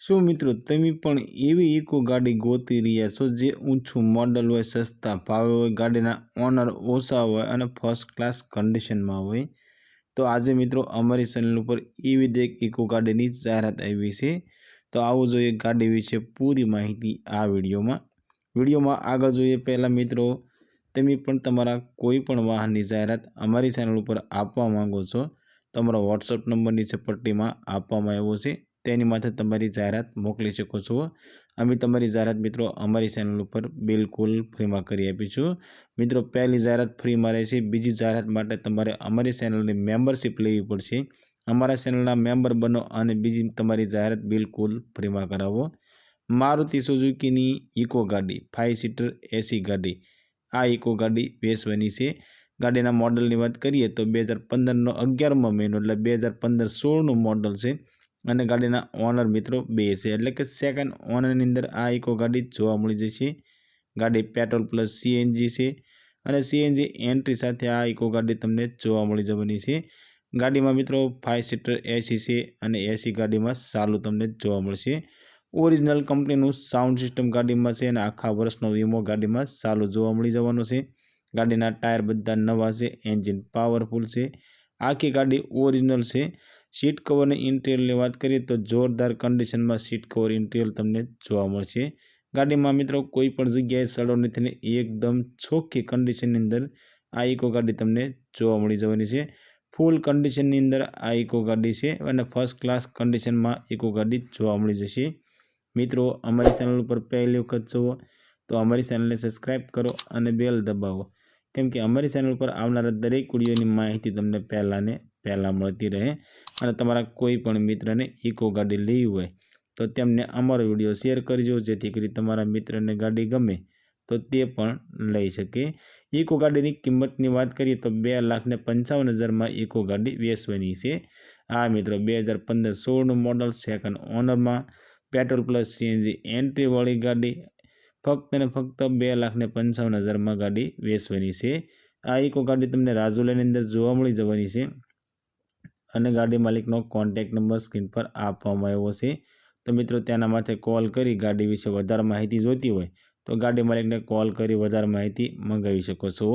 શું મિત્રો તમે પણ એવી ઇકો ગાડી ગોતી રહ્યા છો જે ઊંચું મોડલ હોય, સસ્તા ભાવે હોય, ગાડીના ઓનર ઓછા હોય અને ફર્સ્ટ ક્લાસ કન્ડિશનમાં હોય? તો આજે મિત્રો અમારી ચેનલ ઉપર એવી જ એક ઇકો ગાડીની જાહેરાત આવી છે. તો આવું જોઈએ ગાડી વિશે પૂરી માહિતી આ વિડીયોમાં. વિડીયોમાં આગળ જોઈએ પહેલાં મિત્રો, તમે પણ તમારા કોઈ પણ વાહનની જાહેરાત અમારી ચેનલ ઉપર આપવા માંગો છો, તો વોટ્સઅપ નંબર નીચે પટ્ટીમાં આપવામાં આવ્યો છે. તેની માથે તમારી જાહેરાત મોકલી શકો છો. અમે તમારી જાહેરાત મિત્રો અમારી ચેનલ ઉપર બિલકુલ ફ્રીમાં કરી આપીશું. મિત્રો, પહેલી જાહેરાત ફ્રીમાં રહેશે. બીજી જાહેરાત માટે તમારે અમારી ચેનલની મેમ્બરશિપ લેવી પડશે. અમારા ચેનલના મેમ્બર બનો અને બીજી તમારી જાહેરાત બિલકુલ ફ્રીમાં કરાવો. મારુતિ સુઝુકીની ઇકો ગાડી ફાઇવ સીટર એસી ગાડી. આ ઇકો ગાડી વેચવાની છે. ગાડીના મોડલની વાત કરીએ તો બે હજાર પંદરનો અગિયારમો મહિનો, એટલે બે હજાર પંદર સોળનું મોડલ છે. અને ગાડીના ઓનર મિત્રો બે છે. એટલે કે સેકન્ડ ઓનરની અંદર આ ઇકો ગાડી જોવા મળી જશે. ગાડી પેટ્રોલ પ્લસ સીએનજી છે અને સીએનજી એન્ટ્રી સાથે આ ઇકો ગાડી તમને જોવા મળી જવાની છે. ગાડીમાં મિત્રો ફાઇવ સીટર એસી છે અને એસી ગાડીમાં સારું તમને જોવા મળશે. ઓરિજિનલ કંપનીનું સાઉન્ડ સિસ્ટમ ગાડીમાં છે અને આખા વર્ષનો વીમો ગાડીમાં સારું જોવા મળી જવાનો છે. ગાડીના ટાયર બધા નવા છે એન્જિન પાવરફુલ છે. આખી ગાડી ઓરિજિનલ છે. સીટ કવરની ઇન્ટિરિયરની વાત કરીએ તો જોરદાર કન્ડિશનમાં સીટ કવર ઇન્ટિરિયર તમને જોવા મળશે. ગાડીમાં મિત્રો કોઈ પણ જગ્યાએ સડો નથી એકદમ ચોખ્ખી કન્ડિશનની અંદર આ ઇકો ગાડી તમને જોવા મળી જવાની છે. ફૂલ કન્ડિશનની અંદર આ ઇકો ગાડી છે અને ફર્સ્ટ ક્લાસ કન્ડિશનમાં ઇકો ગાડી જોવા મળી જશે. મિત્રો, અમારી ચેનલ ઉપર પહેલી વખત જુઓ તો અમારી ચેનલને સબસ્ક્રાઈબ કરો અને બેલ દબાવો. કેમ કે અમારી ચેનલ પર આવનારા દરેક વિડીયોની માહિતી તમને પહેલાંને પહેલાં મળતી રહે. અને તમારા કોઈ પણ મિત્રને ઇકો ગાડી લેવી હોય, તો તેમને અમારો વીડિયો શેર કરજો, જેથી કરી તમારા મિત્રને ગાડી ગમે, તો તે પણ લઈ શકે. ઇકો ગાડીની કિંમતની વાત કરીએ તો બે લાખને પંચાવન હજારમાં ઇકો ગાડી વેચવાની છે. આ મિત્રો બે હજાર પંદર સોળનું મોડલ સેકન્ડ ઓનરમાં પેટ્રોલ પ્લસ સીએનજી એન્ટ્રીવાળી ગાડી ફક્ત ને ફક્ત બે લાખને પંચાવન હજારમાં ગાડી વેચવાની છે. આ ઇકો ગાડી તમને રાજુલાની અંદર જોવા મળી જવાની છે. અને ગાડી માલિકનો કોન્ટેક નંબર સ્ક્રીન પર આપવામાં આવ્યો છે. તો મિત્રો તેના માથે કોલ કરી ગાડી વિશે વધારે માહિતી જોઈતી હોય, તો ગાડી માલિકને કોલ કરી વધારે માહિતી મંગાવી શકો છો.